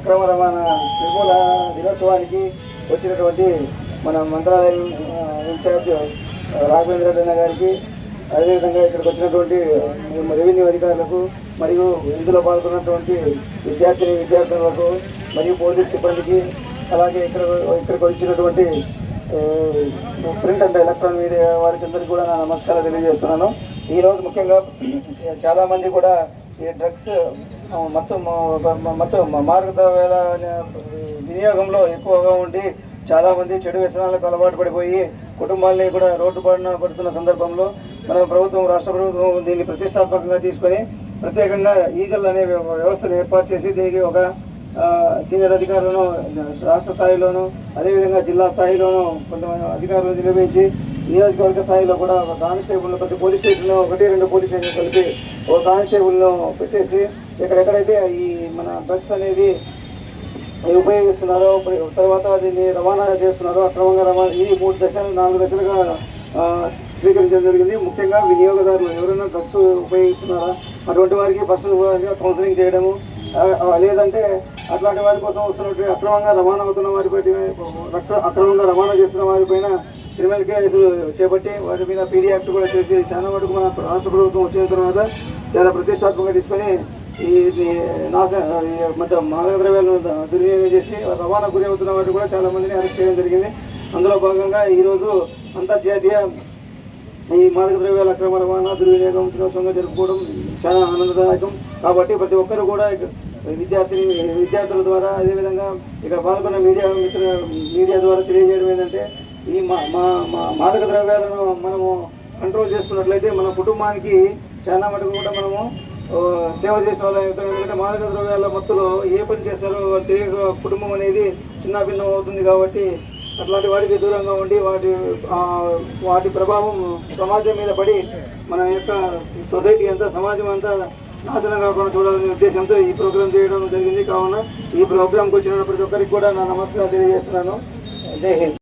అక్రమ రవాణా నిర్మూల దినోత్సవానికి వచ్చినటువంటి మన మంత్రాలయం ఇన్ఛార్జ్ రాఘవేంద్ర రెడ్డి గారికి అదేవిధంగా ఇక్కడికి వచ్చినటువంటి రెవెన్యూ అధికారులకు మరియు ఇందులో పాల్గొన్నటువంటి విద్యార్థిని విద్యార్థులకు మరియు పోలీస్ సిబ్బందికి అలాగే ఇక్కడ ఇక్కడికి వచ్చినటువంటి ప్రింట్ అండ్ ఎలక్ట్రానిక్ మీడియా వారికి అందరికీ కూడా నా నమస్కారాలు తెలియజేస్తున్నాను. ఈరోజు ముఖ్యంగా చాలామంది కూడా ఈ డ్రగ్స్ ఆ, మొత్తం మ- మార్గద్రవ్యాల వినియోగంలో ఎక్కువగా ఉండి చాలామంది చెడు వ్యసనాలకు అలవాటు పడిపోయి కుటుంబాలని కూడా రోడ్డు పడిన పడుతున్న సందర్భంలో మన ప్రభుత్వం రాష్ట్ర ప్రభుత్వం దీన్ని ప్రతిష్టాత్మకంగా తీసుకొని ప్రత్యేకంగా ఈగల్ అనే వ్యవస్థను ఏర్పాటు చేసి దీనికి ఒక సీనియర్ అధికారులను రాష్ట్ర స్థాయిలోను అదేవిధంగా జిల్లా స్థాయిలోను కొంతమంది అధికారులు నిర్వహించి నియోజకవర్గ స్థాయిలో కూడా ఒక కానిస్టేబుల్ ప్రతి పోలీస్ స్టేషన్లో ఒకటి రెండు పోలీస్ స్టేషన్ కలిపి ఒక కానిస్టేబుల్ను పెట్టేసి ఎక్కడెక్కడైతే ఈ మన డ్రగ్స్ అనేది ఉపయోగిస్తున్నారో తర్వాత దీన్ని రవాణా చేస్తున్నారో అక్రమంగా రవాణా ఈ మూడు దశలు నాలుగు దశలుగా స్వీకరించడం జరిగింది. ముఖ్యంగా వినియోగదారులు ఎవరైనా డ్రగ్స్ ఉపయోగిస్తున్నారా? అటువంటి వారికి ఫస్ట్ కౌన్సిలింగ్ చేయడము లేదంటే అట్లాంటి వారి కోసం వస్తున్నటువంటి అక్రమంగా రవాణా అవుతున్న వారిపై అక్రమంగా రవాణా చేస్తున్న వారిపైన క్రిమినల్ కేసులు చేపట్టి వాటి మీద పీడీ యాక్ట్ కూడా చేసి చాలా వరకు మన రాష్ట్ర ప్రభుత్వం వచ్చిన తర్వాత చాలా ప్రతిష్టాత్మకంగా తీసుకొని ఈ నాశ ఈ మాదక ద్రవ్యాలను దుర్వినియోగం చేసి రవాణా గురి అవుతున్న వారు కూడా చాలా మందిని అరెస్ట్ చేయడం జరిగింది. అందులో భాగంగా ఈరోజు అంతర్జాతీయ ఈ మాదక ద్రవ్యాల అక్రమ రవాణా దుర్వినియోగం దినోత్సవంగా జరుపుకోవడం చాలా ఆనందదాయకం. కాబట్టి ప్రతి ఒక్కరు కూడా విద్యార్థిని విద్యార్థుల ద్వారా అదేవిధంగా ఇక్కడ పాల్గొన్న మీడియా మిత్ర మీడియా ద్వారా తెలియజేయడం ఏంటంటే ఈ మా మా మా మాదక ద్రవ్యాలను మనము కంట్రోల్ చేసుకున్నట్లయితే మన కుటుంబానికి చాలా మటుకు కూడా మనము సేవ చేసిన వాళ్ళం ఎందుకంటే మాదక ద్రవ్యాల మత్తులో ఏ పని చేస్తారో తెలియక కుటుంబం అనేది చిన్నభిన్నం అవుతుంది కాబట్టి అట్లాంటి వాటికి దూరంగా ఉండి వాటి వాటి ప్రభావం సమాజం మీద పడి మన యొక్క సొసైటీ అంతా సమాజం అంతా నాశనం కాకుండా చూడాలనే ఉద్దేశంతో ఈ ప్రోగ్రాం చేయడం జరిగింది. కావున ఈ ప్రోగ్రాంకి వచ్చిన ప్రతి ఒక్కరికి కూడా నా నమస్కారం తెలియజేస్తున్నాను. జై హింద్.